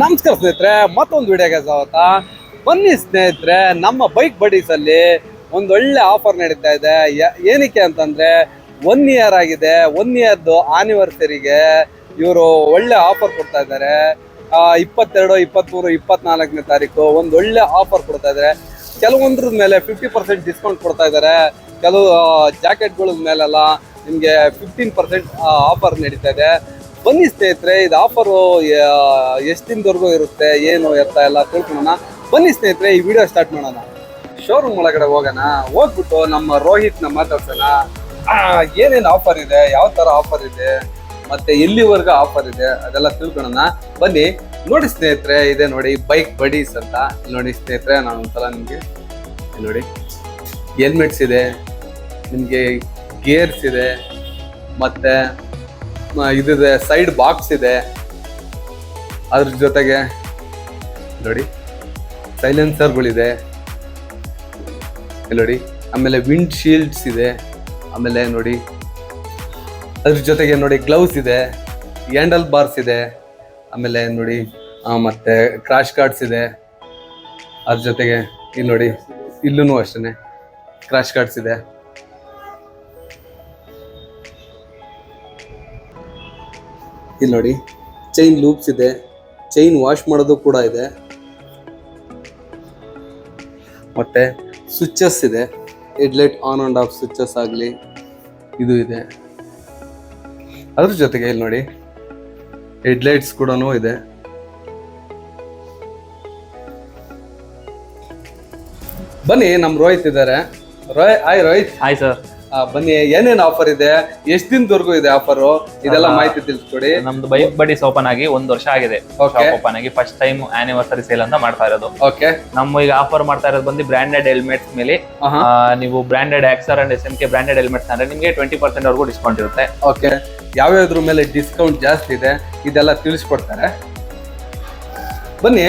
ನಮಸ್ಕಾರ ಸ್ನೇಹಿತರೆ, ಮತ್ತೊಂದು ವಿಡಿಯೋಗೆ ಸ್ವಾಗತ. ಬನ್ನಿ ಸ್ನೇಹಿತರೆ, ನಮ್ಮ ಬೈಕ್ ಬಡೀಸಲ್ಲಿ ಒಂದು ಒಳ್ಳೆ ಆಫರ್ ನಡೀತಾ ಇದೆ. ಏನಕ್ಕೆ ಅಂತಂದ್ರೆ ಒನ್ ಇಯರ್ ಆಗಿದೆ ಒನ್ ಇಯರ್ದು ಆನಿವರ್ಸರಿಗೆ ಇವರು ಒಳ್ಳೆ ಆಫರ್ ಕೊಡ್ತಾ ಇದ್ದಾರೆ. ಇಪ್ಪತ್ತೆರಡು, ಇಪ್ಪತ್ಮೂರು, ಇಪ್ಪತ್ನಾಲ್ಕನೇ ತಾರೀಕು ಒಂದು ಒಳ್ಳೆ ಆಫರ್ ಕೊಡ್ತಾ ಇದ್ದಾರೆ. ಕೆಲವೊಂದ್ರ ಮೇಲೆ ಫಿಫ್ಟಿ ಪರ್ಸೆಂಟ್ ಡಿಸ್ಕೌಂಟ್ ಕೊಡ್ತಾ ಇದ್ದಾರೆ. ಕೆಲವು ಜಾಕೆಟ್ಗಳ ಮೇಲೆಲ್ಲ ನಿಮಗೆ ಫಿಫ್ಟೀನ್ ಪರ್ಸೆಂಟ್ ಆಫರ್ ನಡೀತಾ ಇದೆ. ಬನ್ನಿ ಸ್ನೇಹಿತರೆ, ಇದು ಆಫರು ಎಷ್ಟು ದಿನದವರೆಗೂ ಇರುತ್ತೆ, ಏನು, ಎತ್ತ ಎಲ್ಲ ತಿಳ್ಕೊಳ್ಳೋಣ. ಬನ್ನಿ ಸ್ನೇಹಿತರೆ, ಈ ವಿಡಿಯೋ ಸ್ಟಾರ್ಟ್ ಮಾಡೋಣ. ಶೋರೂಮ್ ಒಳಗಡೆ ಹೋಗೋಣ, ಹೋಗ್ಬಿಟ್ಟು ನಮ್ಮ ರೋಹಿತ್ನ ಮಾತಾಡ್ಸೋಣ. ಏನೇನು ಆಫರ್ ಇದೆ, ಯಾವ ಥರ ಆಫರ್ ಇದೆ, ಮತ್ತೆ ಎಲ್ಲಿವರೆಗೂ ಆಫರ್ ಇದೆ, ಅದೆಲ್ಲ ತಿಳ್ಕೊಳ್ಳೋಣ. ಬನ್ನಿ, ನೋಡಿ ಸ್ನೇಹಿತರೆ, ಇದೆ ನೋಡಿ ಬೈಕ್ ಬಡೀಸ್ ಅಂತ. ನೋಡಿ ಸ್ನೇಹಿತರೆ, ನಾನು ಒಂದ್ಸಲ ನಿಮಗೆ ನೋಡಿ ಹೆಲ್ಮೆಟ್ಸ್ ಇದೆ, ನಿಮಗೆ ಗೇರ್ಸ್ ಇದೆ, ಮತ್ತೆ ಇದಿದೆ ಸೈಡ್ ಬಾಕ್ಸ್ ಇದೆ. ಅದ್ರ ಜೊತೆಗೆ ನೋಡಿ ಸೈಲೆನ್ಸರ್ಗಳಿದೆ ನೋಡಿ, ಆಮೇಲೆ ವಿಂಡ್ ಶೀಲ್ಡ್ಸ್ ಇದೆ. ಆಮೇಲೆ ನೋಡಿ, ಅದ್ರ ಜೊತೆಗೆ ನೋಡಿ ಗ್ಲೌಸ್ ಇದೆ. ಹ್ಯಾಂಡಲ್ ಬಾರ್ಸ್ ಇದೆ. ಆಮೇಲೆ ನೋಡಿ ಮತ್ತೆ ಕ್ರಾಶ್ ಕಾರ್ಡ್ಸ್ ಇದೆ. ಅದ್ರ ಜೊತೆಗೆ ಇಲ್ಲಿ ನೋಡಿ ಇಲ್ಲೂ ಅಷ್ಟೇ ಕ್ರಾಶ್ ಕಾರ್ಡ್ಸ್ ಇದೆ. ಇಲ್ಲಿ ನೋಡಿ ಚೈನ್ ಲೂಪ್ಸ್ ಇದೆ ಚೈನ್ ವಾಶ್ ಮಾಡೋದು ಕೂಡ ಇದೆ. ಮತ್ತೆ ಸ್ವಿಚ್ಚಸ್ ಇದೆ headlight on and off switches ಆಗಲಿ, ಇದು ಇದೆ. ಅದ್ರ ಜೊತೆಗೆ ಇಲ್ಲಿ ನೋಡಿ ಹೆಡ್ಲೈಟ್ಸ್ ಕೂಡ ಇದೆ. ಬನ್ನಿ ನಮ್ಮ ರೋಹಿತ್ ಇದ್ದಾರೆ ರೋಯ್ ಹಾಯ್ ರೋಹಿತ್. ಹಾಯ್ ಸರ್ ಬನ್ನಿ ಏನೇನು ಆಫರ್ ಇದೆ? ಎಷ್ಟು ದಿನದವರೆಗೂ ಇದೆ ಆಫರು ಇದೆಲ್ಲ ಮಾಹಿತಿ ತಿಳಿಸ್ಕೊಡಿ. ನಮ್ದು ಬೈಕ್ ಬಡೀಸ್ ಓಪನ್ ಆಗಿ ಒಂದು ವರ್ಷ ಆಗಿದೆ. ಓಪನ್ ಆಗಿ ಫಸ್ಟ್ ಟೈಮ್ ಆನಿವರ್ಸರಿ ಸೇಲ್ ಅಂತ ಮಾಡ್ತಾ ಇರೋದು. ಓಕೆ ನಮ್ಮ ಈಗ ಆಫರ್ ಮಾಡ್ತಾ ಇರೋದು ಬಂದು ಬ್ರಾಂಡೆಡ್ ಹೆಲ್ಮೆಟ್ಸ್ ಮೇಲೆ. ನೀವು branded Axor and S M K branded helmets ಅಂದ್ರೆ ನಿಮಗೆ ಟ್ವೆಂಟಿ ಪರ್ಸೆಂಟ್ ವರೆಗೂ ಡಿಸ್ಕೌಂಟ್ ಇರುತ್ತೆ. ಓಕೆ ಯಾವ್ಯಾವ್ದ್ರ ಮೇಲೆ ಡಿಸ್ಕೌಂಟ್ ಜಾಸ್ತಿ ಇದೆ ಇದೆಲ್ಲ ತಿಳಿಸ್ಕೊಡ್ತಾರೆ. ಬನ್ನಿ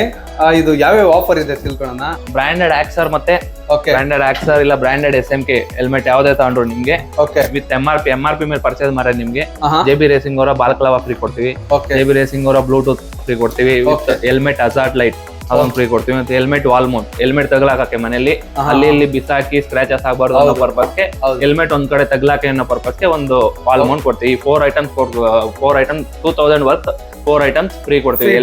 ಇದು ಯಾವ್ಯಾವ ಆಫರ್ ಇದೆ ತಿಳ್ಕೊಳ್ಳೋಣ? ಬ್ರಾಂಡೆಡ್ ಆಕ್ಸರ್ ಮತ್ತೆ ಓಕೆ ಬ್ರಾಂಡೆಡ್ ಆಕ್ಸರ್ ಇಲ್ಲ branded S M K helmet ಯಾವ್ದೇ ತಗೊಂಡ್ರು ನಿಮ್ಗೆ. Okay with M R P M R P ಮೇಲೆ ಪರ್ಚೇಸ್ ಮಾಡೋದು ನಿಮ್ಗೆ. ಜೆ ಬಿ ರೇಸಿಂಗ್ ಅವರ ಬಾಲ್ಕಲವ ಫ್ರೀ ಕೊಡ್ತೀವಿ. ಜೆ ಬಿ ರೇಸಿಂಗ್ ಅವರ ಬ್ಲೂಟೂತ್ ಫ್ರೀ ಕೊಡ್ತೀವಿ. ವಿತ್ ಹೆಲ್ಮೆಟ್ ಅಸಾರ್ಟ್ ಲೈಟ್ ಅದೊಂದು ಫ್ರೀ ಕೊಡ್ತೀವಿ. ಮತ್ತೆ ಹೆಲ್ಮೆಟ್ ವಾಲ್ ಮೌಂಟ್ ಹೆಲ್ಮೆಟ್ ತಗಲಾಕಕ್ಕೆ ಮನೆಯಲ್ಲಿ. ಅಲ್ಲಿ ಇಲ್ಲಿ ಬಿಸಾಕಿ ಸ್ಕ್ರಾಚಸ್ ಆಗಬಾರ್ದು ಅನ್ನೋ ಪರ್ಪಸ್ಗೆ ಹೆಲ್ಮೆಟ್ ಒಂದ್ ಕಡೆ ತಗ್ಲಾಕೆ ಅನ್ನೋ ಪರ್ಪಸ್ಗೆ ಒಂದು ವಾಲ್ ಮೌಂಟ್ ಕೊಡ್ತೀವಿ four items four item two thousand worth four items free ಕೊಡ್ತೀವಿ.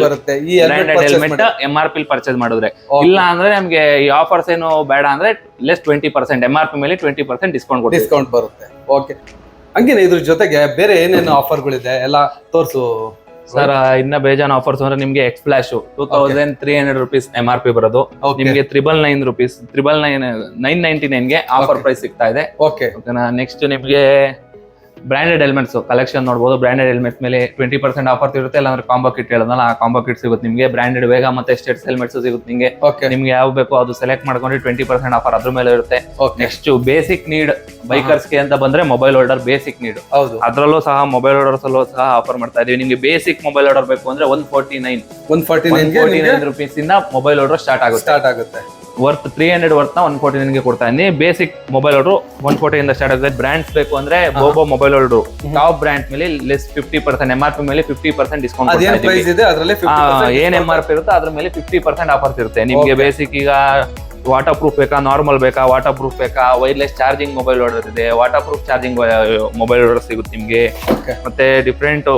Branded helmet M R P purchase ಮಾಡಿದ್ರೆ. ಇಲ್ಲ ಅಂದ್ರೆ ನಮ್ಗೆ ಈ ಆಫರ್ಸ್ ಏನು ಬೇಡ ಅಂದ್ರೆ less twenty percent M R P ಮೇಲೆ ಟ್ವೆಂಟಿ ಪರ್ಸೆಂಟ್ ಡಿಸ್ಕೌಂಟ್ ಡಿಸ್ಕೌಂಟ್ ಬರುತ್ತೆ. ಓಕೆ ಹಂಗೇನೆ ಇದ್ರ ಜೊತೆಗೆ ಬೇರೆ ಏನೇನು ಆಫರ್ಗಳಿದೆ ಎಲ್ಲ ತೋರಿಸು. ಸರ್ ಇನ್ನ ಬೇಜಾನ್ ಆಫರ್ಸ್ ಅಂದ್ರೆ ನಿಮ್ಗೆ X flash two thousand three hundred rupees M R P ಬರೋದು. ನಿಮ್ಗೆ triple nine rupees triple nine nine ninety ನೈನ್ಗೆ offer price ಸಿಗ್ತಾ ಇದೆ. ಓಕೆ ನೆಕ್ಸ್ಟ್ ನಿಮ್ಗೆ ಬ್ರಾಂಡೆಡ್ ಹೆಲ್ಮೆಟ್ಸ್ ಕಲೆಕ್ಷನ್ ನೋಡಬಹುದು ಬ್ರಾಂಡೆಡ್ ಹೆಲ್ಮೆಟ್ ಮೇಲೆ ಟ್ವೆಂಟಿ ಪರ್ಸೆಂಟ್ ಆಫರ್ ಇರುತ್ತೆ ಇಲ್ಲಾಂದ್ರೆ ಕಾಂಬೋ ಕಿಟ್ ಹೇಳೋದಲ್ಲ ಆ ಕಾಂಬೋ ಕಿಟ್ ಸಿಗುತ್ತೆ ನಿಮಗೆ. ಬ್ರಾಂಡೆಡ್ ವೇಗ ಮತ್ತೆ ಸ್ಟೇಟ್ಸ್ ಹೆಲ್ಮೆಟ್ಸ್ ಸಿಗುತ್ತೆ ನಿಮಗೆ. ಓಕೆ ನಿಮ್ಗೆ ಯಾವ ಬೇಕೋ ಅದು ಸೆಲೆಕ್ಟ್ ಮಾಡ್ಕೊಂಡ್ರೆ ಟ್ವೆಂಟಿ ಪರ್ಸೆಂಟ್ ಆಫರ್ ಅದ್ರ ಮೇಲೆ ಇರುತ್ತೆ. ನೆಕ್ಸ್ಟ್ ಬೇಸಿಕ್ ನೀಡ್ ಬೈಕರ್ಸ್ಗೆ ಅಂತ ಬಂದ್ರೆ ಮೊಬೈಲ್ ಹೋಲ್ಡರ್ ಬೇಸಿಕ್ ನೀಡ್ ಹೌದು. ಅದರಲ್ಲೂ ಸಹ ಮೊಬೈಲ್ ಆರ್ಡರ್ಸ್ ಅಲ್ಲೂ ಸಹ ಆಫರ್ ಮಾಡ್ತಾ ಇದೀವಿ. ನಿಮಗೆ ಬೇಸಿಕ್ ಮೊಬೈಲ್ ಆರ್ಡರ್ ಬೇಕು ಅಂದ್ರೆ one forty nine one forty nine forty nine rupees ಇಂದ ಮೊಬೈಲ್ ಆರ್ಡರ್ ಸ್ಟಾರ್ಟ್ ಆಗುತ್ತೆ. ಸ್ಟಾರ್ಟ್ ಆಗುತ್ತೆ. Worth three hundred worth one forty ನೈನ್ಗೆ ಕೊಡ್ತಾ ಇದ್ದೀನಿ. Basic mobile holder one forty ಇಂದ ಸ್ಟಾರ್ಟ್ ಆಗುತ್ತೆ ಬ್ರಾಂಡ್ಸ್ ಬೇಕು ಅಂದ್ರೆ Bobo mobile holder top brand ಮೇಲೆ less fifty percent M R P ಮೇಲೆ ಫಿಫ್ಟಿ ಪರ್ಸೆಂಟ್ ಡಿಸ್ಕೌಂಟ್ ಏನ್ ಎಂ ಆರ್ ಪಿ ಇರುತ್ತೆ ಅದ್ರ ಮೇಲೆ ಫಿಫ್ಟಿ ಪರ್ಸೆಂಟ್ ಆಫರ್ಸ್ ಇರುತ್ತೆ. ನಿಮ್ಗೆ ಬೇಸಿಕ್ ಈಗ ವಾಟರ್ ಪ್ರೂಫ್ ಬೇಕಾ ನಾರ್ಮಲ್ ಬೇಕಾ ವಾಟರ್ ಪ್ರೂಫ್ ಬೇಕಾ ವೈರ್ಲೆಸ್ ಚಾರ್ಜಿಂಗ್ ಮೊಬೈಲ್ ಆರ್ಡರ್ ಇದೆ. Waterproof charging mobile order ಸಿಗುತ್ತೆ ನಿಮ್ಗೆ. ಮತ್ತೆ ಡಿಫ್ರೆಂಟ್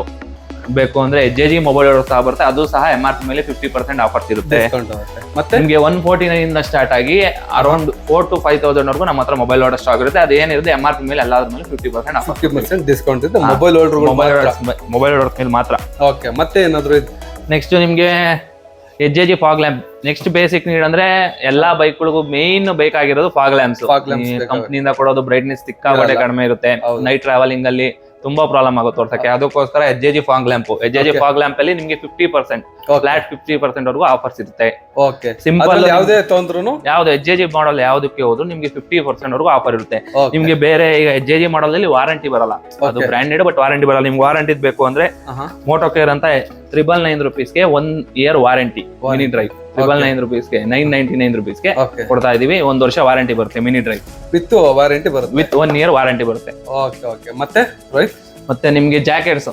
ಬೇಕು ಅಂದ್ರೆ ಎಚ್ ಜಿ ಮೊಬೈಲ್ ಆರ್ಡರ್ ಸಹ ಬರುತ್ತೆ. ಅದು ಸಹ ಎಂ ಆರ್ ಪಿ ಮೇಲೆ ಫಿಫ್ಟಿ ಪರ್ಸೆಂಟ್ ಆಫರ್ ಇರುತ್ತೆ ಮತ್ತೆ? ನಿಮ್ಗೆ ಒನ್ ಫೋರ್ಟಿ ನೈನ್ ಇಂದ ಸ್ಟಾರ್ಟ್ ಆಗಿ around four to five thousand ವರೆಗೂ ನಮ್ಮ ಹತ್ರ ಮೊಬೈಲ್ ಆರ್ಡರ್ ಸ್ಟಾಕ್ ಇರುತ್ತೆ. ಅದೇನಿರುತ್ತೆ ಎಂ ಆರ್ ಪಿ ಮೇಲೆ ಎಲ್ಲಾದ್ರ ಮೇಲೆ fifty percent offer fifty percent discount ಇದೆ mobile mobile holder mobile orders ಮೇಲೆ ಮಾತ್ರ. ಓಕೆ ಮತ್ತೆ ಏನಾದ್ರು ಇದೆ ನೆಕ್ಸ್ಟ್ ನಿಮ್ಗೆ H G fog lamp next basic need ಅಂದ್ರೆ ಎಲ್ಲಾ ಬೈಕ್ಗಳಿಗೂ ಮೇನ್ ಬೇಕಾಗಿರೋದು ಫಾಗ್ ಲ್ಯಾಂಪ್ಸ್. ಕಂಪ್ನಿಯಿಂದ ಕೊಡೋದು ಬ್ರೈಟ್ನೆಸ್ ಸಿಕ್ಕಾಪಟ್ಟೆ. ಕಡಿಮೆ ಇರುತ್ತೆ. ನೈಟ್ ಟ್ರಾವೆಲಿಂಗ್ ಅಲ್ಲಿ ತುಂಬಾ ಪ್ರಾಬ್ಲಮ್ ಆಗುತ್ತೆ ತೋರ್ಸಕ್ಕೆ. ಅದಕ್ಕೋಸ್ಕರ H G fog lamp H G Okay. Fog lamp ಅಲ್ಲಿ ನಿಮ್ಗೆ fifty percent flat fifty percent ವರೆಗೂ ಆಫರ್ ಸಿಗುತ್ತೆ. ಸಿಂಪಲ್ ಯಾವ್ದೇ ತೊಂದ್ರೂ ಯಾವ್ದು ಎಚ್ ಜಿ ಮಾಡಲ್ ಯಾವ್ದಕ್ಕೆ ಹೋದ್ರು ನಿಮ್ಗೆ ಫಿಫ್ಟಿ ಪರ್ಸೆಂಟ್ ವರೆಗೂ ಆಫರ್ ಇರುತ್ತೆ. ನಿಮ್ಗೆ ಬೇರೆ ಈಗ ಎಚ್ ಜಿ ಮಾಡಲ್ ಅಲ್ಲಿ ವಾರಂಟಿ ಬರಲ್ಲ. ಅದು. ಬ್ರಾಂಡೆಡ್ ಬಟ್ ವಾರಂಟಿ ಬರಲ್ಲ. ನಿಮ್ಗೆ ವಾರಂಟಿ ಬೇಕು ಅಂದ್ರೆ ಮೋಟೋ ಕೇರ್ ಅಂತ triple nine ರುಪೀಸ್ಗೆ one year warranty mini drive triple nine ರುಪೀಸ್ಗೆ nine ninety nine ರುಪೀಸ್ಗೆ ಕೊಡ್ತಾ ಇದೀವಿ. ಒಂದ್ ವರ್ಷ ವಾರಂಟಿ ಬರುತ್ತೆ ಮಿನಿ ಡ್ರೈವ್ ವಿತ್ ವಾರಂಟಿ ಬರುತ್ತೆ? ವಿತ್ ಒನ್ ಇಯರ್ ವಾರಂಟಿ ಬರುತ್ತೆ. ಓಕೆ ಓಕೆ ಮತ್ತೆ ರೈಟ್ ಮತ್ತೆ ನಿಮ್ಗೆ jackets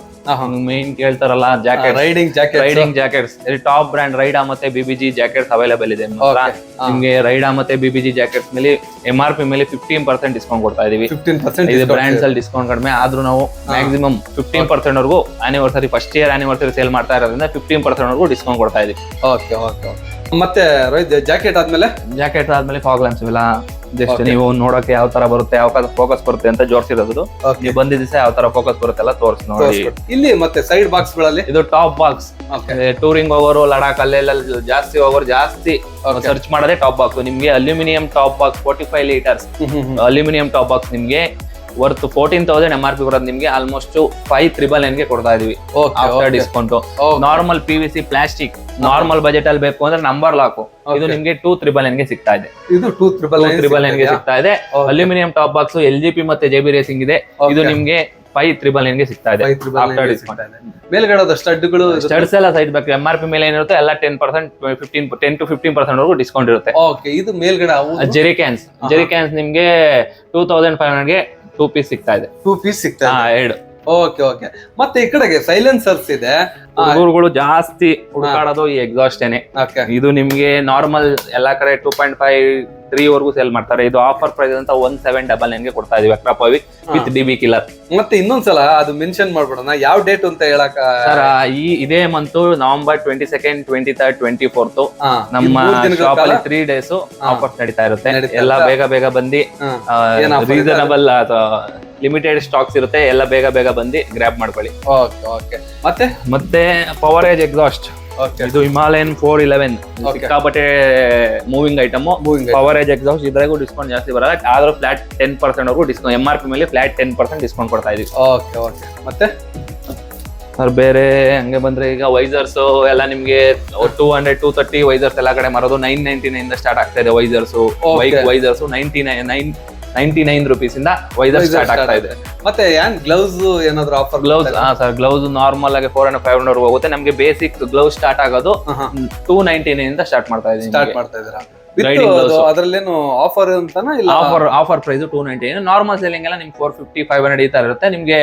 main ಕೇಳ್ತಾರಲ್ಲ jacket riding jacket riding jackets ಇಲ್ಲಿ ಟಾಪ್ ಬ್ರ್ಯಾಂಡ್ ರೈಡಾ ಮತ್ತೆ ಬಿಬಿಜಿ ಜಾಕೆಟ್ಸ್ ಅವೈಲೇಬಲ್ ಇದೆ. ನಿಮ್ಗೆ ರೈಡಾ ಮತ್ತೆ ಬಿಬಿಜಿ ಜಾಕೆಟ್ಸ್ ಮೇಲೆ ಎಂ ಆರ್ ಪಿ ಮೇಲೆ ಫಿಫ್ಟೀನ್ ಪರ್ಸೆಂಟ್ ಡಿಸ್ಕೌಂಟ್ ಕೊಡ್ತಾ ಇದೀವಿ. ಫಿಫ್ಟೀನ್ ಪರ್ಸೆಂಟ್ ಇದು ಬ್ರ್ಯಾಂಡ್ಸ್ ಅಲ್ಲಿ ಡಿಸ್ಕೌಂಟ್ ಕಡಿಮೆ. ಆದ್ರೂ ನಾವು ಮ್ಯಾಕ್ಸಿಮಮ್ ಫಿಫ್ಟೀನ್ ಪರ್ಸೆಂಟ್ ವರೆಗೂ anniversary first year anniversary sale ಮಾಡ್ತಾ ಇರೋದ್ರಿಂದ ಫಿಫ್ಟೀನ್ ಪರ್ಸೆಂಟ್ ವರೆಗೂ ಡಿಸ್ಕೌಂಟ್ ಕೊಡ್ತಾ ಇದೀವಿ. ಓಕೆ ಓಕೆ ಮತ್ತೆ ಜಾಕೆಟ್ ಆದ್ಮೇಲೆ? ಜಾಕೆಟ್ ಆದ್ಮೇಲೆ ಫಾಗ್ ಲ್ಯಾಂಪ್ಸ್ ಇವೆಲ್ಲ ಜಸ್ಟ್. ನೀವು ನೋಡೋಕೆ ಯಾವ ತರ ಬರುತ್ತೆ ಯಾವ ಫೋಕಸ್ ಬರುತ್ತೆ ಅಂತ ಜೋಡಿಸಿರೋದು. ಅದು ನೀವು ಬಂದಿದ್ದ ದಿವಸ ಯಾವ ತರ ಫೋಕಸ್ ಬರುತ್ತೆ ಎಲ್ಲ ತೋರಿಸಿ ನೋಡಿ. ಇಲ್ಲಿ ಮತ್ತೆ ಸೈಡ್ ಬಾಕ್ಸ್ಗಳಲ್ಲಿ? ಇದು ಟಾಪ್ ಬಾಕ್ಸ್ ಟೂರಿಂಗ್ ಹೋಗೋರು ಲಡಾಖ್ ಅಲ್ಲೆಲ್ಲ ಜಾಸ್ತಿ ಹೋಗೋರು ಜಾಸ್ತಿ ಸರ್ಚ್ ಮಾಡೋದೇ ಟಾಪ್ ಬಾಕ್ಸ್ ನಿಮ್ಗೆ aluminium top box forty five litres aluminium top box ನಿಮ್ಗೆ worth fourteen thousand M R P ಬರೋದು ನಿಮ್ಗೆ ಆಲ್ಮೋಸ್ಟ್ ಫೈವ್ ತ್ರಿಬಲ್ ನೈನ್ಗೆ ಕೊಡ್ತಾ ಇದೀವಿ. Discount normal P V C plastic normal budget ಅಲ್ಲಿ ಬೇಕು ಅಂದ್ರೆ ನಂಬರ್ ಲಾಕು ಇದು. ನಿಮ್ಗೆ ಟೂ ತ್ರಿಬಲ್ ಎನ್ಗೆ ಸಿಗ್ತಾ ಇದೆ. ಇದು ಟೂ ತ್ರಿಬಲ್ ತ್ರಿಬಲ್ಗೆ ಸಿಗ್ತಾ ಇದೆ. Aluminium top box L G P ಮತ್ತೆ ಜೆ ಬಿ ರೇಸಿಂಗ್ ಇದೆ. ಇದು. ನಿಮ್ಗೆ ಫೈವ್ ತ್ರಿಬಲ್ ಎನ್ಗೆ ಸಿಗ್ತಾ ಇದೆ. ಮೇಲ್ಗಡೆ ಸ್ಟಡ್ಗಳು ಸ್ಟಡ್ಸ್ ಎಲ್ಲ ಸೈಡ್ ಬೇಕು ಎಂ ಆರ್ ಪಿ ಮೇಲೆ ಏನಿರುತ್ತೆ ಎಲ್ಲ ten percent fifteen ten to fifteen percent ವರೆಗೂ ಡಿಸ್ಕೌಂಟ್ ಇರುತ್ತೆ. ಓಕೆ ಇದು ಮೇಲ್ಗಡೆ ಜೆರಿ ಕ್ಯಾನ್ಸ್ ಜೆರಿ ಕ್ಯಾನ್ಸ್ ನಿಮ್ಗೆ ಟೂ ತೌಸಂಡ್ ಫೈವ್ ಹಂಡ್ರೆಡ್ಗೆ ಟೂ ಪೀಸ್ ಸಿಗ್ತಾ ಇದೆ. ಟೂ ಪೀಸ್ ಸಿಗ್ತಾ ಎರಡು. ಓಕೆ ಓಕೆ ಮತ್ತೆ ಈ ಕಡೆಗೆ ಸೈಲೆನ್ಸರ್ಸ್ ಇದೆ. ಹುಡುಗರುಗಳು ಜಾಸ್ತಿ ಹುಡುಕಾಡೋದು ಈ ಎಕ್ಸಾಸ್ಟ್ ಏನೆ. ಓಕೆ ಇದು ನಿಮ್ಗೆ ನಾರ್ಮಲ್ ಎಲ್ಲಾ ಕಡೆ ಟೂ ಪಾಯಿಂಟ್ ಫೈವ್ ತ್ರೀ ವರ್ಗೂ ಸೇಲ್ ಮಾಡ್ತಾರೆ. ಇದು ಆಫರ್ ಪ್ರೈಸ್ ಅಂತ ಒನ್ ಸೆವೆನ್ ಡಬಲ್ ನೈನ್ಗೆ ಕೊಡ್ತಾ ಇದೀವಿ Akrapovic with D B killer ಮತ್ತೆ ಇನ್ನೊಂದ್ಸಲ ಅದು ಮೆನ್ಷನ್ ಮಾಡ್ಬಿಡೋಣ. ಯಾವ ಡೇಟ್ ಅಂತ ಹೇಳಕ್ ಸರ್ ಈ ಇದೇ month November twenty second twenty third twenty fourth ನಮ್ಮ ಶಾಪ್ ಅಲ್ಲಿ ತ್ರೀ ಡೇಸ್ ಆಫರ್ ನಡೀತಾ ಇರುತ್ತೆ. ಎಲ್ಲ ಬೇಗ ಬೇಗ ಬಂದು ರೀಸನಬಲ್ ಲಿಮಿಟೆಡ್ ಸ್ಟಾಕ್ಸ್ ಇರುತ್ತೆ. ಎಲ್ಲ ಬೇಗ ಬೇಗ ಬಂದು ಗ್ರ್ಯಾಬ್ ಮಾಡ್ಕೊಳ್ಳಿ. Okay okay. ಮತ್ತೆ? ಮತ್ತೆ ಪವರ್ ಏಜ್ ಎಕ್ಸಾಸ್ಟ್ ಇದು ಹಿಮಾಲಯನ್ ಫೋರ್ ಇಲೆವೆನ್ ಸಿಕ್ಕಾಪಟ್ಟೆ moving item power age exhaust ಇದ್ರಾಗೂ discount ಜಾಸ್ತಿ ಬರಲ್ಲ. ಆದ್ರೂ ಫ್ಲಾಟ್ ಟೆನ್ ಪರ್ಸೆಂಟ್ ವರೆಗೂ ಡಿಸ್ಕೌಂಟ್ ಎಂ ಆರ್ ಪಿ ಮೇಲೆ ಫ್ಲಾಟ್ ಟೆನ್ ಪರ್ಸೆಂಟ್ ಡಿಸ್ಕೌಂಟ್ ಕೊಡ್ತಾ ಇದೀವಿ. ಓಕೆ ಓಕೆ ಮತ್ತೆ? ಸರ್ ಬೇರೆ ಹಂಗೆ ಬಂದ್ರೆ ಈಗ ವೈಸರ್ಸ್ ಎಲ್ಲ ನಿಮ್ಗೆ two hundred two thirty visors ಎಲ್ಲ ಕಡೆ ಮಾರೋದು. ನೈನ್ ನೈನ್ಟಿ ನೈನ್ ಸ್ಟಾರ್ಟ್ ಆಗ್ತಾ ಇದೆ visors visors ninety nine nine ninety nine rupees ಇಂದ ವೈಸರ್ ಸ್ಟಾರ್ಟ್ ಆಗ್ತಾ ಇದೆ. ಮತ್ತೆ ಏನ್ ಗ್ಲೌಸ್ ಏನಾದ್ರು ಆಫರ್ ಗ್ಲೌಸ್ ಹಾ ಸರ್ ಗ್ಲೌಸ್ ನಾರ್ಮಲ್ ಆಗಿ ಫೋರ್ ಹಂಡ್ರೆಡ್ ಫೈವ್ ಹಂಡ್ರೆಡ್ ಹೋಗುತ್ತೆ. ನಮ್ಗೆ ಬೇಸಿಕ್ ಗ್ಲೌಸ್ ಸ್ಟಾರ್ಟ್ ಆಗೋದು ಟೂ ನೈನ್ಟಿ ನೈನ್ ಇಂದ ಸ್ಟಾರ್ಟ್ ಮಾಡ್ತಾ ಸ್ಟಾರ್ಟ್ ಮಾಡ್ತಾ gloves. ಅದ್ರಲ್ಲೇನು ಆಫರ್ ಅಂತಾನ ಇಲ್ಲ? Offer offer price two ninety normal selling ಎಲ್ಲ ನಿಮ್ಗೆ ಫೋರ್ ಫಿಫ್ಟಿ ಫೈವ್ ಹಂಡ್ರೆಡ್ ಈ ತರ ಇರುತ್ತೆ. ನಿಮ್ಗೆ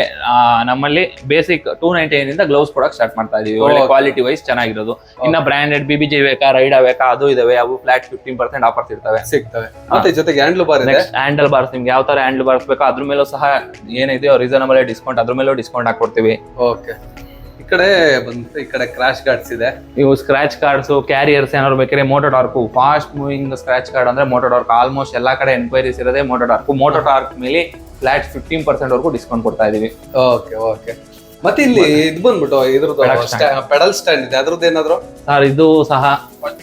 ನಮ್ಮಲ್ಲಿ ಬೇಸಿಕ್ ಟೂ ನೈನ್ಟಿ ಇಂದ ಗ್ಲೌಸ್ ಪ್ರಾಡಕ್ಟ್ ಸ್ಟಾರ್ಟ್ ಮಾಡ್ತಾ ಇದೀವಿ. ಒಳ್ಳೆ ಕ್ವಾಲಿಟಿ ವೈಸ್ ಚೆನ್ನಾಗಿರೋದು. ಇನ್ನ ಬ್ರಾಂಡೆಡ್ ಬಿ ಬಿ ಜಿ ಬೇಕಾ ರೈಡ್ ಬೇಕಾ ಅದು ಇದಾವೆ. ಅವು ಫ್ಲಾಟ್ ಫಿಫ್ಟೀನ್ ಪರ್ಸೆಂಟ್ ಆಫರ್ಸ್ ಇರ್ತವೆ. ಸಿಗ್ತವೆ. ಮತ್ತೆ ಜೊತೆಗೆ ಹ್ಯಾಂಡಲ್ ಬಾರ್ ಹ್ಯಾಂಡಲ್ ಬಾರ್ಸ್ ನಿಮ್ಗೆ ಯಾವ ತರ ಹ್ಯಾಂಡಲ್ ಬಾರ್ಸ್ ಬೇಕಾ ಅದ್ರ ಮೇಲೂ ಸಹ ಏನಿದೆಯೋ ರೀಸನಬಲ್ ಡಿಸ್ಕೌಂಟ್ ಅದ್ರ ಮೇಲೂ ಡಿಸ್ಕೌಂಟ್ ಹಾಕೊಡ್ತೀವಿ ಓಕೆ ಈ ಕಡೆ ಬಂತು ಈ ಕಡೆ ಕ್ರಾಶ್ ಗಾರ್ಡ್ಸ್ ಇದೆ. ಇವು ಸ್ಕ್ರಾಚ್ ಕಾರ್ಡ್ಸ್ ಕ್ಯಾರಿಯರ್ಸ್ ಏನಾದ್ರು ಬೇಕಾದ್ರೆ Moto Torque fast moving scratch guard ಅಂದ್ರೆ ಮೋಟೋ ಟಾರ್ಕ್ ಆಲ್ಮೋಸ್ಟ್ ಎಲ್ಲಾ ಕಡೆ ಎನ್ಕ್ವೈರೀಸ್ ಇರೋದೇ ಮೋಟೋ ಟಾರ್ಕ್ ಮೋಟೋ ಟಾರ್ಕ್ ಮೇಲೆ ಫ್ಲಾಟ್ ಫಿಫ್ಟೀನ್ ಪರ್ಸೆಂಟ್ ವರೆಗೂ ಡಿಸ್ಕೌಂಟ್ ಕೊಡ್ತಾ ಇದೀವಿ. ಓಕೆ ಓಕೆ ಮತ್ತೆ ಇಲ್ಲಿ ಇದು ಬಂದ್ಬಿಟ್ಟು ಇದ್ರದ್ದು ಪೆಡಲ್ ಸ್ಟ್ಯಾಂಡ್ ಇದೆ. ಅದ್ರದ್ದು ಏನಾದ್ರು? ಸರ್ ಇದು ಸಹ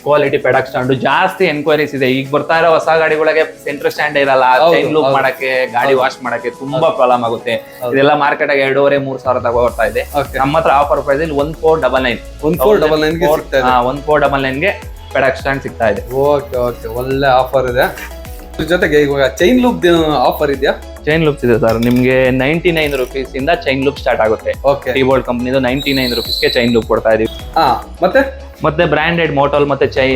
ಕ್ವಾಲಿಟಿ ಪೆಡಕ್ ಸ್ಟ್ಯಾಂಡ್. ಜಾಸ್ತಿ ಎನ್ಕ್ವೈರೀಸ್ ಇದೆ. ಈಗ ಬರ್ತಾ ಇರೋ ಹೊಸ ಗಾಡಿಗಳಿಗೆ ಸೆಂಟರ್ ಸ್ಟ್ಯಾಂಡ್ ಇರಲ್ಲ. ಚೈನ್ ಲೂಪ್ ಮಾಡಕ್ಕೆ ಗಾಡಿ ವಾಶ್ ಮಾಡಕ್ಕೆ ತುಂಬಾ ಪ್ರಾಬ್ಲಮ್ ಆಗುತ್ತೆ. ಇದೆಲ್ಲ ಮಾರ್ಕೆಟ್ ಆಗಿ ಎರಡೂವರೆ ಮೂರ್ ಸಾವಿರ ತಗೋ ಬರ್ತಾ ಇದೆ. ನಮ್ಮ ಹತ್ರ ಆಫರ್ ಪ್ರೈಸ್ ಇಲ್ಲಿ one four double nine one four double ಇದೆ. ಒನ್ ಫೋರ್ ಡಬಲ್ ನೈನ್ಗೆ ಪೆಡಕ್ ಸ್ಟ್ಯಾಂಡ್ ಸಿಗ್ತಾ ಇದೆ. ಓಕೆ ಓಕೆ ಒಳ್ಳೆ ಆಫರ್ ಇದೆ. ಜೊತೆಗೆ ಇವಾಗ ಚೈನ್ ಲೂಪ್ ಆಫರ್ ಇದೆಯಾ? ಚೈನ್ ಲೂಪ್ಸ್ ಇದೆ ಸರ್ ನಿಮ್ಗೆ ನೈಂಟಿ ನೈನ್ ರುಪೀಸ್ ಇಂದ ಚೈನ್ ಲೂಪ್ ಸ್ಟಾರ್ಟ್ ಆಗುತ್ತೆ. ಓಕೆ ಕೀಬೋರ್ಡ್ ಕಂಪ್ನಿದು ನೈಂಟಿ ನೈನ್ ರುಪೀಸ್ಗೆ ಚೈನ್ ಲೂಪ್ ಕೊಡ್ತಾ ಇದೀವಿ. ಹಾ ಮತ್ತೆ? ಮತ್ತೆ ಬ್ರಾಂಡೆಡ್ ಮೋಟಲ್ ಮತ್ತೆ ಚೈ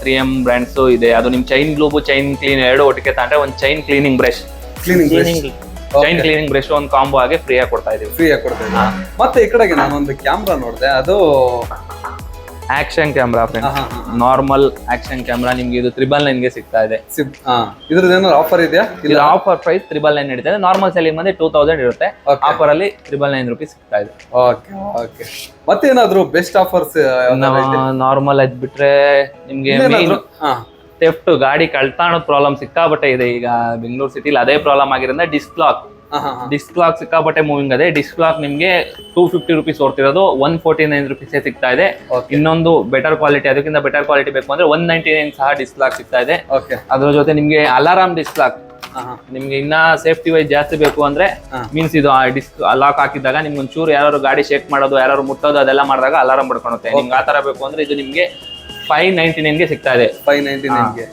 ತ್ರೀ ಎಂ ಬ್ರ್ಯಾಂಡ್ಸ್ ಇದೆ. ಅದು ನಿಮ್ ಚೈನ್ ಲೂಬ್ ಚೈನ್ ಕ್ಲೀನ್ ಎರಡು ಒಟ್ಟಿಗೆ ತಗೊಂಡ್ರೆ ಒಂದು chain cleaning brush cleaning chain cleaning brush ಒಂದು ಕಾಂಬೋ ಆಗಿ ಫ್ರೀ ಆಗಿ ಕೊಡ್ತಾ ಇದೀವಿ. ಫ್ರೀ ಆಗಿ ಕೊಡ್ತಾ ಇದೀವಿ. ಮತ್ತೆ ಈ ಕಡೆಗೆ ನಾನು ಒಂದು ಕ್ಯಾಮ್ರಾ ನೋಡಿದೆ. ಅದು action camera friend. Normal action camera ನಿಮ್ಗೆ ಇದು ತ್ರಿಬಲ್ ನೈನ್ಗೆ ಸಿಗ್ತಾ ಇದೆ. ಇದ್ರದ್ದು ಆಫರ್ ಇದೆಯಾ? ಇದು ಇಲ್ಲ? ಆಫರ್ ಪ್ರೈಸ್ ತ್ರಿಬಲ್ ನೈನ್ ನಡೀತಾ ಇದೆ ನಾರ್ಮಲ್ ಸೆಲ್ಲಿಂಗ್ ಬಂದ್ರೆ ಟೂ ತೌಸಂಡ್ ಇರುತ್ತೆ. ಆಫರ್ ಅಲ್ಲಿ ತ್ರಿಬಲ್ ನೈನ್ ರುಪೀಸ್ ಸಿಗ್ತಾ ಇದೆ. ಓಕೆ ಓಕೆ ಮತ್ತೇನಾದ್ರು ಬೆಸ್ಟ್ ಆಫರ್ಸ್ ನಾರ್ಮಲ್ ಅದ್ ಬಿಟ್ರೆ ನಿಮ್ಗೆ ಥೆಫ್ಟ್ ಗಾಡಿ ಕಳ್ತಾಣದ ಪ್ರಾಬ್ಲಮ್ ಸಿಕ್ಕಾಬಟ್ಟೆ ಇದೆ. ಈಗ ಬೆಂಗಳೂರು ಸಿಟಿಲಿ ಅದೇ ಪ್ರಾಬ್ಲಮ್ ಆಗಿರೋದ್ರಿಂದ ಡಿಸ್ಕ್ ಲಾಕ್ ಹಾ ಹಾ ಹಾ ಡಿಸ್ಕ್ ಲಾಕ್ ಸಿಕ್ಕಾಪಟ್ಟೆ ಮೂವಿಂಗ್ ಅದೇ. ಡಿಸ್ಕ್ ಲಾಕ್ ನಿಮ್ಗೆ ಟೂ ಫಿಫ್ಟಿ ರುಪೀಸ್ ಓಡ್ತಿರೋದು ಒನ್ ಫೋರ್ಟಿ ನೈನ್ ರುಪೀಸೇ ಸಿಗ್ತಾ ಇದೆ. ಇನ್ನೊಂದು ಬೆಟರ್ ಕ್ವಾಲಿಟಿ ಅದಕ್ಕಿಂತ ಬೆಟರ್ ಕ್ವಾಲಿಟಿ ಬೇಕು ಅಂದ್ರೆ ಒನ್ ನೈಂಟಿ ನೈನ್ ಸಹ ಡಿಸ್ಕ್ ಲಾಕ್ ಸಿಗ್ತಾ ಇದೆ. ಓಕೆ ಅದ್ರ ಜೊತೆ ನಿಮ್ಗೆ ಅಲಾರಾಮ್ ಡಿಸ್ಕ್ ಲಾಕ್ ಹಾ ಹಾ. ನಿಮ್ಗೆ ಇನ್ನ ಸೇಫ್ಟಿ ವೈಸ್ ಜಾಸ್ತಿ ಬೇಕು ಅಂದ್ರೆ ಮೀನ್ಸ್ ಇದು ಡಿಸ್ಕ್ ಲಾಕ್ ಹಾಕಿದಾಗ ನಿಮ್ಗೆ ಒಂಚೂರು ಯಾರು ಗಾಡಿ ಶೇಕ್ ಮಾಡೋದು ಯಾರು ಮುಟ್ಟೋದು ಅದೆಲ್ಲ ಮಾಡಿದಾಗ ಅಲಾರಾಮ್ ಪಡ್ಕೊಳುತ್ತೆ ನಿಮ್ಗೆ ಆ ತರ ಬೇಕು ಅಂದ್ರೆ ಇದು ನಿಮ್ಗೆ ಫೈವ್ ನೈಂಟಿ ನೈನ್ಗೆ ಸಿಗ್ತಾ ಇದೆ. ಫೈವ್ ನೈಂಟಿ ನೈನ್ಗೆ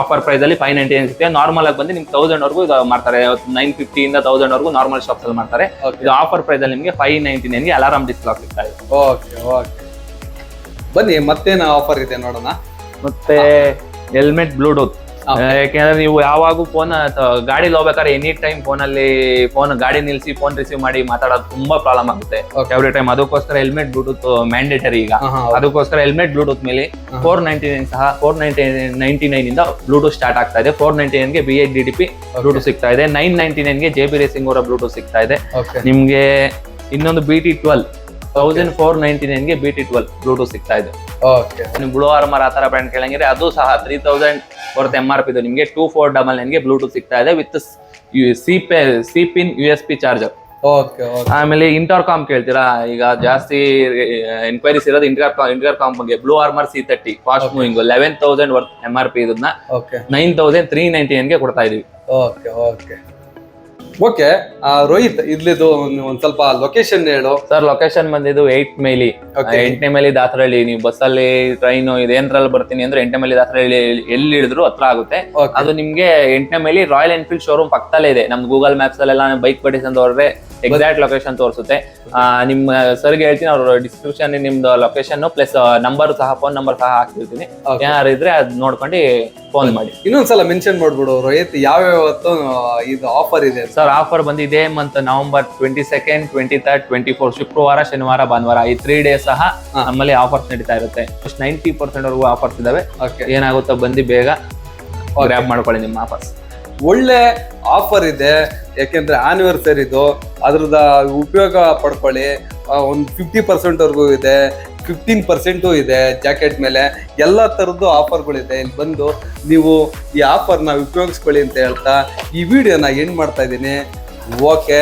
ಆಫರ್ ಪ್ರೈಸ್ ಅಲ್ಲಿ ಫೈವ್ ನೈಂಟಿ ನೈನ್ ಸಿಗುತ್ತೆ. ನಾರ್ಮಲ್ ಆಗಿ ಬಂದು ನಿಮ್ಗೆ ತೌಸಂಡ್ ವರ್ಗೂ ಇದು ಮಾಡ್ತಾರೆ. ನೈನ್ ಫಿಫ್ಟಿ ಇಂದ ತೌಸಂಡ್ ವರ್ಗೂ ನಾರ್ಮಲ್ ಶಾಪ್ಸ್ ಅಲ್ಲಿ ಮಾಡ್ತಾರೆ. ಇದು ಆಫರ್ ಪ್ರೈಸ್ ಅಲ್ಲಿ ನಿಮಗೆ ಫೈವ್ ನೈಂಟಿ ನೈನ್ಗೆ ಅಲಾರಾಮ್ ಡಿಸ್ಲಾಕ್ ಸಿಗ್ತಾ ಇದೆ ಓಕೆ ಓಕೆ ಬನ್ನಿ ಮತ್ತೇನು ಆಫರ್ ಇದೆ ನೋಡೋಣ? ಮತ್ತೆ ಹೆಲ್ಮೆಟ್ ಬ್ಲೂಟೂತ್ ಯಾಕೆಂದ್ರೆ ನೀವು ಯಾವಾಗೂ ಫೋನ್ ಗಾಡಿಲಿ ಹೋಗ್ಬೇಕಾದ್ರೆ ಎನಿ ಟೈಮ್ ಫೋನಲ್ಲಿ ಫೋನ್ ಗಾಡಿ ನಿಲ್ಸಿ ಫೋನ್ ರಿಸೀವ್ ಮಾಡಿ ಮಾತಾಡೋದು ತುಂಬಾ ಪ್ರಾಬ್ಲಮ್ ಆಗುತ್ತೆ. ಎವ್ರಿ ಟೈಮ್ ಅದಕ್ಕೋಸ್ಕರ ಹೆಲ್ಮೆಟ್ ಬ್ಲೂಟೂತ್ ಮ್ಯಾಂಡೇಟರಿ ಈಗ. ಅದಕ್ಕೋಸ್ಕರ ಹೆಲ್ಮೆಟ್ ಬ್ಲೂಟೂತ್ ಮೇಲೆ ಫೋರ್ ನೈಂಟಿ ನೈನ್ ಸಹ ಫೋರ್ ನೈಂಟಿ ನೈಂಟಿ ನೈನ್ ಇಂದ ಬ್ಲೂಟೂತ್ ಸ್ಟಾರ್ಟ್ ಆಗ್ತಾ ಇದೆ. Four ninety ನೈನ್ಗೆ B H D D P Bluetooth ಸಿಗ್ತಾ ಇದೆ. ನೈನ್ ನೈಂಟಿ ನೈನ್ಗೆ ಜೆ ಬಿ ರೇಸಿಂಗ್ ಅವರ ಬ್ಲೂಟೂತ್ ಸಿಗ್ತಾ ಇದೆ. ನಿಮ್ಗೆ ಇನ್ನೊಂದು B T twelve thousand four ninety ನೈನ್ಗೆ B T twelve Bluetooth ಸಿಗ್ತಾ ಇದೆ. ಓಕೆ ನೀವು ಬ್ಲೂ ಆರ್ಮರ್ ಆ ತರ ಬ್ರ್ಯಾಂಡ್ ಕೇಳಂಗಿದ್ರೆ ಅದು ಸಹ three thousand worth M R P ಇದು ನಿಮಗೆ ಟೂ ಫೋರ್ ಡಬಲ್ ನೈನ್ಗೆ ಬ್ಲೂಟೂತ್ ಸಿಗ್ತಾ ಇದೆ with C type C pin U S B charger okay okay com ಕೇಳ್ತೀರಾ? ಈಗ ಜಾಸ್ತಿ ಎನ್ಕ್ವೈರೀಸ್ ಇರೋದು ಇಂಟರ್ ಇಂಟರ್ಕಾಮ್ ಬಗ್ಗೆ. Blue armour C thirty fast moving eleven thousand worth M R P ಇದನ್ನ okay nine thousand three ninety ನೈನ್ಗೆ ಕೊಡ್ತಾ ಇದೀವಿ. Okay okay okay Rohit ಇದ್ಲಿದು ಒಂದ್ ಸ್ವಲ್ಪ ಲೊಕೇಶನ್ ಹೇಳು. ಸರ್ ಲೊಕೇಶನ್ ಬಂದಿದ್ದು ಏಟ್ ಮೈಲಿ. ಎಂಟನೇ ಮೈಲಿ ದಾಸರಳ್ಳಿ ನೀವು ಬಸ್ಸಲ್ಲಿ ಟ್ರೈನ್ ಇದೇನ್ರಲ್ಲಿ ಬರ್ತೀನಿ ಅಂದ್ರೆ ಎಂಟನೇ ಮೈಲಿ ದಾಸರಳ್ಳಿ ಎಲ್ಲಿ ಇಳಿದ್ರು ಹತ್ರ ಆಗುತ್ತೆ. ಅದು ನಿಮ್ಗೆ ಎಂಟನೇ ಮೈಲಿ ರಾಯಲ್ ಎನ್ಫೀಲ್ಡ್ ಶೋರೂಮ್ ಪಕ್ಕದಲ್ಲೇ ಇದೆ. ನಮ್ ಗೂಗಲ್ ಮ್ಯಾಪ್ಸ್ ಅಲ್ಲೆಲ್ಲ ಬೈಕ್ ಬಡೀಸ್ ಅಂತ ಹೊರ್ರೆ ಎಕ್ಸಾಕ್ಟ್ ಲೊಕೇಶನ್ ತೋರಿಸುತ್ತೆ. ಆ, ನಿಮ್ಮ ಸರ್ಗೆ ಹೇಳ್ತೀನಿ ಅವ್ರ ಡಿಸ್ಕ್ರಿಪ್ಷನ್ ನಿಮ್ದು ಲೊಕೇಶನ್ ಪ್ಲಸ್ ನಂಬರ್ ಸಹ ಫೋನ್ ನಂಬರ್ ಸಹ ಹಾಕಿರ್ತೀನಿ ಯಾರು ಇದ್ರೆ ಅದ್ ನೋಡ್ಕೊಂಡು ಫೋನ್ ಮಾಡಿ. ಇನ್ನೊಂದ್ಸಲ ಮೆನ್ಷನ್ ಮಾಡ್ಬಿಡು ರೋಹಿತ್ ಯಾವ್ಯಾವತ್ತು ಇದು ಆಫರ್ ಇದೆ ಅಂತ. ಸರ್ ಆಫರ್ ಬಂದಿದೆ month November twenty second twenty third twenty four ಶುಕ್ರವಾರ ಶನಿವಾರ ಭಾನುವಾರ ಈ ತ್ರೀ ಡೇಸ್ ಸಹ. ನಮ್ಮಲ್ಲಿ ಆಫರ್ಸ್ ನಡೀತಾ ಇರುತ್ತೆ. ನೈಂಟಿ ಪರ್ಸೆಂಟ್ ವರ್ಗೂ ಆಫರ್ಸ್ ಇದಾವೆ. ಓಕೆ ಏನಾಗುತ್ತೋ ಬಂದು ಬೇಗ ಗ್ರ್ಯಾಬ್ ಮಾಡ್ಕೊಳ್ಳಿ ನಿಮ್ಮ ಆಫರ್ಸ್ ಒಳ್ಳೆ ಆಫರ್ ಇದೆ ಯಾಕೆಂದ್ರೆ ಆನಿವರ್ಸರಿದು ಅದ್ರದ ಉಪಯೋಗ ಪಡ್ಕೊಳ್ಳಿ. ಒಂದು ಫಿಫ್ಟಿ ಪರ್ಸೆಂಟ್ವರೆಗೂ ಇದೆ. ಫಿಫ್ಟೀನ್ ಪರ್ಸೆಂಟು ಇದೆ ಜಾಕೆಟ್ ಮೇಲೆ ಎಲ್ಲ ಥರದ್ದು ಆಫರ್ಗಳಿದೆ ಇಲ್ಲಿ ಬಂದು ನೀವು ಈ ಆಫರ್ನ ಉಪಯೋಗಿಸ್ಕೊಳ್ಳಿ ಅಂತ ಹೇಳ್ತಾ ಈ ವಿಡಿಯೋನ ಎಂಡ್ ಮಾಡ್ತಾ ಇದ್ದೀನಿ. ಓಕೆ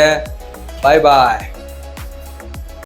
ಬಾಯ್ ಬಾಯ್